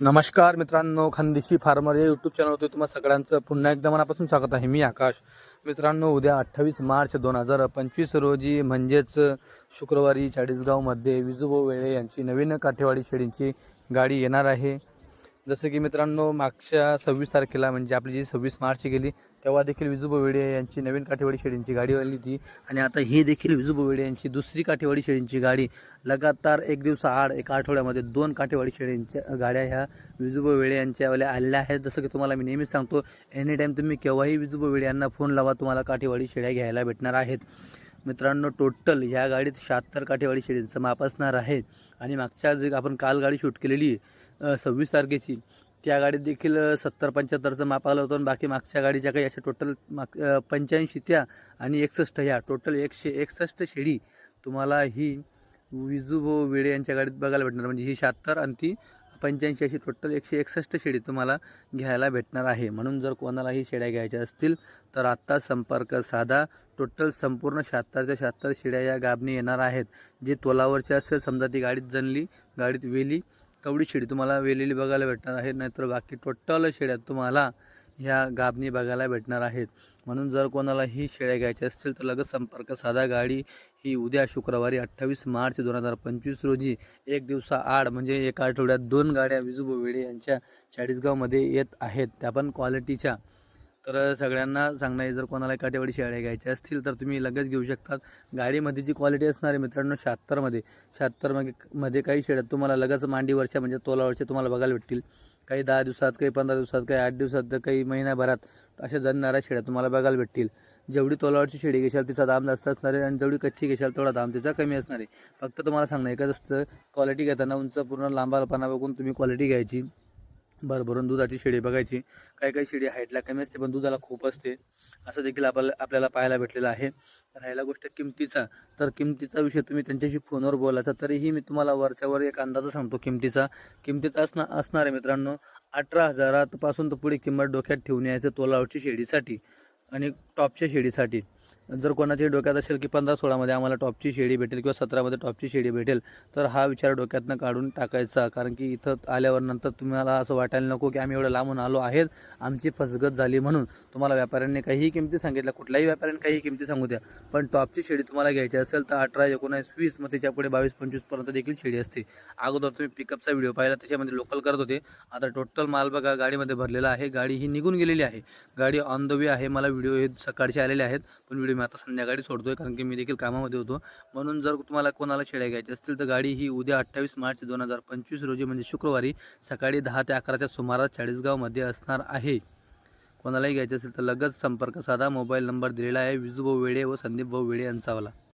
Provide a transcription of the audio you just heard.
नमस्कार मित्रांनो खानदेशी फार्मर या यूट्यूब चॅनलवरती तुम्हाला सगळ्यांचं पुन्हा एकदा मनापासून स्वागत आहे. मी आकाश. मित्रांनो उद्या अठ्ठावीस मार्च दोन हजार पंचवीस रोजी म्हणजेच शुक्रवारी चाळीसगावमध्ये विजूभाऊ वेळे यांची नवीन काठेवाडी शेळींची गाडी येणार आहे. जसं की मित्रांनो मागच्या सव्वीस तारखेला म्हणजे आपली जी सव्वीस मार्च गेली तेव्हा देखील विजूभाऊ वेडे यांची नवीन काठेवाडी शेळींची गाडी आली होती. आणि आता ही देखील विजूभाऊ वेळे यांची दुसरी काठेवाडी शेळींची गाडी. लगातार एक दिवसाआड एका आठवड्यामध्ये दोन काठेवाडी शेळींच्या गाड्या ह्या विजूभाऊ वेळे यांच्यावाल्या आलेल्या आहेत. जसं की तुम्हाला मी नेहमीच सांगतो एनी टाईम तुम्ही केव्हाही विजूभाऊ वेळे यांना फोन लावा तुम्हाला काठेवाडी शेळ्या घ्यायला भेटणार आहेत. मित्रांनो टोटल ह्या गाडीत शहात्तर काठेवाडी शेळींचं माप असणार आहे. आणि मागच्या जे आपण काल गाडी शूट केलेली सव्वीस तारखेची त्या गाडीत देखील सत्तर पंच्याहत्तरचं माप आलं होतं. आणि बाकी मागच्या गाडीच्या काही अशा टोटल माग पंच्याऐंशी त्या आणि एकसष्ट ह्या. टोटल एकशे एकसष्ट शेळी तुम्हाला ही विजूभाऊ वेळे यांच्या गाडीत बघायला भेटणार. म्हणजे ही शहात्तर आणि ती पंच्याऐंशी अशी टोटल एकशे एकसष्ट शेळी तुम्हाला घ्यायला भेटणार आहे. म्हणून जर कोणालाही शेळ्या घ्यायच्या असतील तर आत्ता संपर्क साधा. टोटल संपूर्ण शहात्तरच्या शहात्तर शेळ्या या गाबणी येणार आहेत. जे तोलावरच्या असेल समजा ती गाडीत जणली गाडीत वेली तेवढी शेळी तुम्हाला वेलेली बघायला भेटणार आहे. नाहीतर बाकी टोटल शेळ्या तुम्हाला ह्या गाभणी बघायला भेटणार आहेत. म्हणून जर कोणाला ही शेळ्या घ्यायच्या असतील तर लगेच संपर्क साधा गाडी ही उद्या शुक्रवारी अठ्ठावीस मार्च दोन हजार पंचवीस रोजी एक दिवसा आड म्हणजे एका आठवड्यात दोन गाड्या विजू वेळे यांच्या चाळीसगावमध्ये येत आहेत. त्या पण क्वालिटीच्या तर सगळ्यांना सांगणं आहे जर कोणाला काटेवाडी शेळ्या घ्यायच्या असतील तर तुम्ही लगेच घेऊ शकतात. गाडीमध्ये जी क्वालिटी असणार आहे मित्रांनो शहात्तरमध्ये. शहात्तरमध्ये मध्ये काही शेळ्या तुम्हाला लगेच मांडीवरच्या म्हणजे तोलावरच्या तुम्हाला बघायला भेटतील. काही दहा दिवसात काही पंधरा दिवसात काही आठ दिवसात तर काही महिन्याभरात अशा जणणाऱ्या शेळ्या तुम्हाला बघायला भेटतील. जेवढी तोलावरची शेळी घेशाल तिचा दाम जास्त असणार आहे आणि जेवढी कच्ची घेशाल तेवढा दाम तिचा कमी असणार आहे. फक्त तुम्हाला सांगणं एकच असतं क्वालिटी घेताना उंच पूर्ण लांबालपणा बघून तुम्ही क्वालिटी घ्यायची. भरभरून दुधाची शेळी बघायची. काही काही शेळी हाईटला कमी असते पण दुधाला खूप असते. असं देखील आपल्याला आपल्याला पाहायला भेटलेलं आहे. राहिला गोष्ट किमतीचा. तर किमतीचा विषय तुम्ही त्यांच्याशी फोनवर बोलायचा तरीही मी तुम्हाला वरच्यावर एक अंदाज सांगतो किमतीचा. किमतीचा असणार असणार आहे मित्रांनो अठरा हजारापासून तर पुढे किंमत डोक्यात ठेवून यायचं तोलावची शेळीसाठी आणि टॉपच्या शेळीसाठी. जर कोणाच्या डोक्यात असेल की पंधरा सोळामध्ये आम्हाला टॉपची शेडी भेटेल किंवा सतरामध्ये टॉपची शेडी भेटेल तर हा विचार डोक्यातनं काढून टाकायचा. कारण की इथं आल्यावर नंतर तुम्हाला असं वाटायला नको की आम्ही एवढं लांबून आलो आहेत आमची फसगत झाली म्हणून. तुम्हाला व्यापाऱ्यांनी काहीही किमती सांगितल्या कुठल्याही व्यापाऱ्यांनी काही किमती सांगू द्या पण टॉपची शेडी तुम्हाला घ्यायची असेल तर अठरा एकोणीस वीस मग त्याच्या पुढे बावीस पंचवीसपर्यंत देखील शेडी असते. अगोदर तुम्ही पिकअपचा व्हिडिओ पाहिला त्याच्यामध्ये लोकल करत होते. आता टोटल माल बघा गाडीमध्ये भरलेला आहे. गाडी ही निघून गेलेली आहे. गाडी ऑन द वे आहे. मला व्हिडिओ हे सकाळचे आलेले आहेत. पण व्हिडिओ मी आता संध्याकाळी सोडतो आहे कारण की मी देखील कामामध्ये होतो. म्हणून जर तुम्हाला कोणाला शेळ्या घ्यायच्या असतील तर गाडी ही उद्या अठ्ठावीस मार्च दोन हजार पंचवीस रोजी म्हणजे शुक्रवारी सकाळी दहा ते अकराच्या सुमारास चाळीसगावमध्ये असणार आहे. कोणालाही घ्यायचे असेल तर लगेच संपर्क साधा. मोबाईल नंबर दिलेला आहे. विजूभाऊ वेडे व संदीप भाऊ वेडे यांचावाला